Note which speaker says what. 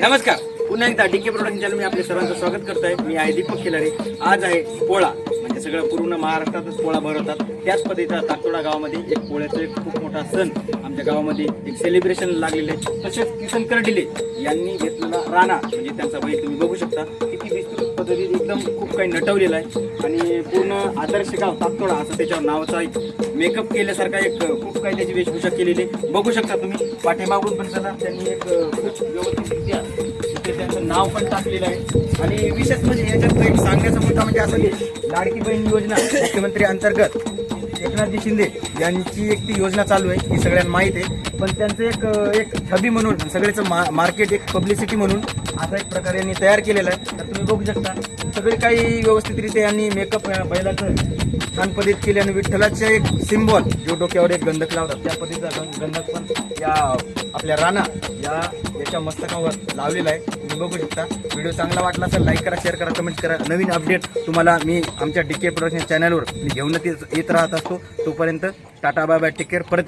Speaker 1: नमस्कार. पुन्हा एकदा डीके प्रोडक्शन चॅनल मी आपल्या सर्वांचं स्वागत करतोय. मी आहे दीपक खिलारे. आज आहे पोळा. म्हणजे सगळं पूर्ण महाराष्ट्रातच पोळा भरवतात. त्याच पद्धतीचा तातोडा गावामध्ये एक पोळ्याचा एक खूप मोठा सण आमच्या गावामध्ये एक सेलिब्रेशन लागलेलं आहे. तसेच किसन कर्डिले यांनी घेतलेला राणा म्हणजे त्यांचा बैल तुम्ही बघू शकता. किती पद्धतीत एकदम खूप काही नटवलेलं आहे. आणि पूर्ण आदर्श गाव ताकतोडा असं त्याच्यावर नावाचा एक मेकअप केल्यासारखा एक खूप काही त्याची वेशभूषा केलेली आहे. बघू शकता तुम्ही पाठीमागून पण सदा त्यांनी एक खूप व्यवस्थितरित्या तिथे त्यांचं नाव पण टाकलेलं आहे. आणि विशेष म्हणजे याच्यात एक सांगण्याचा मुद्दा म्हणजे असं की लाडकी बहीण योजना मुख्यमंत्री अंतर्गत एकनाथजी शिंदे यांची एक ती योजना चालू आहे. ही सगळ्यांना माहीत आहे. पण त्यांचं एक एक छबी म्हणून सगळ्याचं मा मार्केट एक पब्लिसिटी म्हणून असा एक प्रकारे यांनी तयार केलेला आहे. तर तुम्ही बघू शकता सगळे काही व्यवस्थितरित्या यांनी मेकअप बैलाचं छान पद्धत केली आणि विठ्ठलाचे एक सिम्बॉल जो डोक्यावर एक गंधक लावतात त्या पद्धतीचा गं- गंधक पण या आपल्या राणा या याच्या मस्तकावर लावलेला आहे. तुम्ही बघू शकता व्हिडिओ चांगला वाटला तर लाईक करा शेअर करा कमेंट करा. नवीन अपडेट तुम्हाला मी आमच्या डी के प्रोडक्शन चॅनलवर मी घेऊन येत येत राहत असतो. तोपर्यंत tata bye bye take care परत